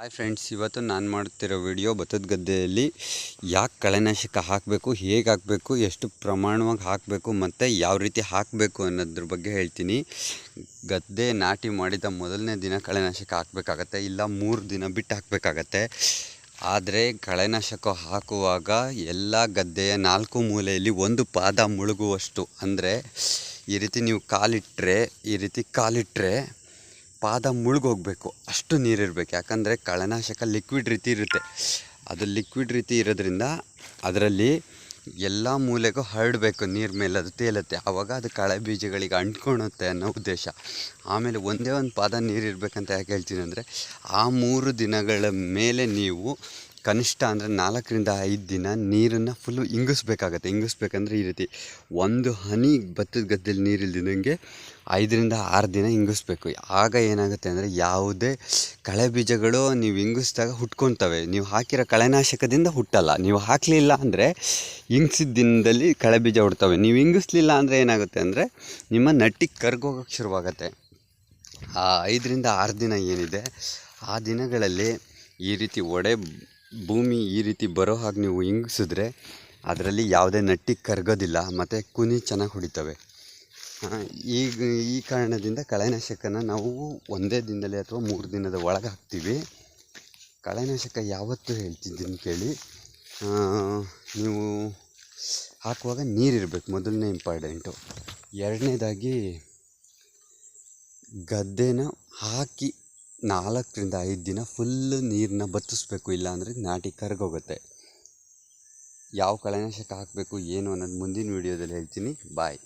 Hi friends ಇವತ್ತು ನಾನು ಮಾಡ್ತಿರೋ ವಿಡಿಯೋ ಭತ್ತದ ಗದ್ದೆಯಲ್ಲಿ ಯಾಕೆ ಕಳೆನಾಶಕ ಹಾಕಬೇಕು, ಹೇಗೆ ಹಾಕಬೇಕು, ಎಷ್ಟು ಪ್ರಮಾಣವಾಗಿ ಹಾಕಬೇಕು, ಮತ್ತು ಯಾವ ರೀತಿ ಹಾಕಬೇಕು ಅನ್ನೋದ್ರ ಬಗ್ಗೆ ಹೇಳ್ತೀನಿ. ಗದ್ದೆ ನಾಟಿ ಮಾಡಿದ ಮೊದಲನೇ ದಿನ ಕಳೆನಾಶಕ ಹಾಕಬೇಕಾಗತ್ತೆ, ಇಲ್ಲ ಮೂರು ದಿನ ಬಿಟ್ಟು ಹಾಕಬೇಕಾಗತ್ತೆ. ಆದರೆ ಕಳೆನಾಶಕ ಹಾಕುವಾಗ ಎಲ್ಲ ಗದ್ದೆಯ ನಾಲ್ಕು ಮೂಲೆಯಲ್ಲಿ ಒಂದು ಪಾದ ಮುಳುಗುವಷ್ಟು. ಅಂದರೆ ಈ ರೀತಿ ನೀವು ಕಾಲಿಟ್ಟರೆ ಈ ರೀತಿ ಕಾಲಿಟ್ಟರೆ ಪಾದ ಮುಳುಗೋಗ್ಬೇಕು, ಅಷ್ಟು ನೀರಿರಬೇಕು. ಯಾಕಂದರೆ ಕಳೆನಾಶಕ ಲಿಕ್ವಿಡ್ ರೀತಿ ಇರುತ್ತೆ. ಅದು ಲಿಕ್ವಿಡ್ ರೀತಿ ಇರೋದ್ರಿಂದ ಅದರಲ್ಲಿ ಎಲ್ಲ ಮೂಲೆಗೂ ಹರಡಬೇಕು ನೀರು ಮೇಲೆ, ಅದು ತೇಲುತ್ತೆ. ಆವಾಗ ಅದು ಕಳೆ ಬೀಜಗಳಿಗೆ ಅಂಟ್ಕೊಳುತ್ತೆ ಅನ್ನೋ ಉದ್ದೇಶ. ಆಮೇಲೆ ಒಂದೇ ಒಂದು ಪಾದ ನೀರು ಇರಬೇಕಂತ ಯಾಕೆ ಹೇಳ್ತೀನಿ ಅಂದರೆ, ಆ ಮೂರು ದಿನಗಳ ಮೇಲೆ ನೀವು ಕನಿಷ್ಠ ಅಂದರೆ ನಾಲ್ಕರಿಂದ ಐದು ದಿನ ನೀರನ್ನು ಫುಲ್ಲು ಇಂಗಿಸ್ಬೇಕಾಗತ್ತೆ. ಇಂಗಿಸ್ಬೇಕಂದ್ರೆ ಈ ರೀತಿ ಒಂದು ಹನಿ ಭತ್ತದ ಗದ್ದೆಯಲ್ಲಿ ನೀರಿಲ್ಲದಿದ್ದಂಗೆ ಐದರಿಂದ ಆರು ದಿನ ಇಂಗಿಸ್ಬೇಕು. ಆಗ ಏನಾಗುತ್ತೆ ಅಂದರೆ ಯಾವುದೇ ಕಳೆ ಬೀಜಗಳು ನೀವು ಇಂಗಿಸ್ದಾಗ ಹುಟ್ಕೊತವೆ ನೀವು ಹಾಕಿರೋ ಕಳೆನಾಶಕದಿಂದ ಹುಟ್ಟಲ್ಲ. ನೀವು ಹಾಕಲಿಲ್ಲ ಅಂದರೆ ಇಂಗಿಸಿದ ದಿನದಲ್ಲಿ ಕಳೆ ಬೀಜ ಹುಡ್ತವೆ ನೀವು ಇಂಗಿಸ್ಲಿಲ್ಲ ಅಂದರೆ ಏನಾಗುತ್ತೆ ಅಂದರೆ ನಿಮ್ಮ ನಟ್ಟಿಗೆ ಕರ್ಗೋಗಕ್ಕೆ ಶುರುವಾಗತ್ತೆ. ಆ ಐದರಿಂದ ಆರು ದಿನ ಏನಿದೆ, ಆ ದಿನಗಳಲ್ಲಿ ಈ ರೀತಿ ಒಡೆ ಭೂಮಿ ಈ ರೀತಿ ಬರೋ ಹಾಗೆ ನೀವು ಇಂಗಿಸಿದ್ರೆ ಅದರಲ್ಲಿ ಯಾವುದೇ ನಟ್ಟಿ ಕರಗೋದಿಲ್ಲ, ಮತ್ತು ಕುನಿ ಚೆನ್ನಾಗಿ ಹೊಡಿತವೆ. ಈಗ ಈ ಕಾರಣದಿಂದ ಕಳೆನಾಶಕನ ನಾವು ಒಂದೇ ದಿನದಲ್ಲಿ ಅಥವಾ ಮೂರು ದಿನದ ಒಳಗೆ ಹಾಕ್ತೀವಿ. ಕಳೆನಾಶಕ ಯಾವತ್ತೂ ಹೇಳ್ತಿದ್ದೀನಿ ಕೇಳಿ. ನೀವು ಹಾಕುವಾಗ ನೀರಿರಬೇಕು ಮೊದಲನೇ ಇಂಪಾರ್ಟೆಂಟು. ಎರಡನೇದಾಗಿ ಗದ್ದೆನ ಹಾಕಿ ನಾಲ್ಕರಿಂದ ಐದು ದಿನ ಫುಲ್ಲು ನೀರನ್ನ ಬತ್ತಿಸ್ಬೇಕು, ಇಲ್ಲಾಂದರೆ ನಾಟಿ ಕರಗೋಗುತ್ತೆ. ಯಾವ ಕಳೆನಾಶಕ ಹಾಕಬೇಕು, ಏನು ಅನ್ನೋದು ಮುಂದಿನ ವೀಡಿಯೋದಲ್ಲಿ ಹೇಳ್ತೀನಿ. ಬಾಯ್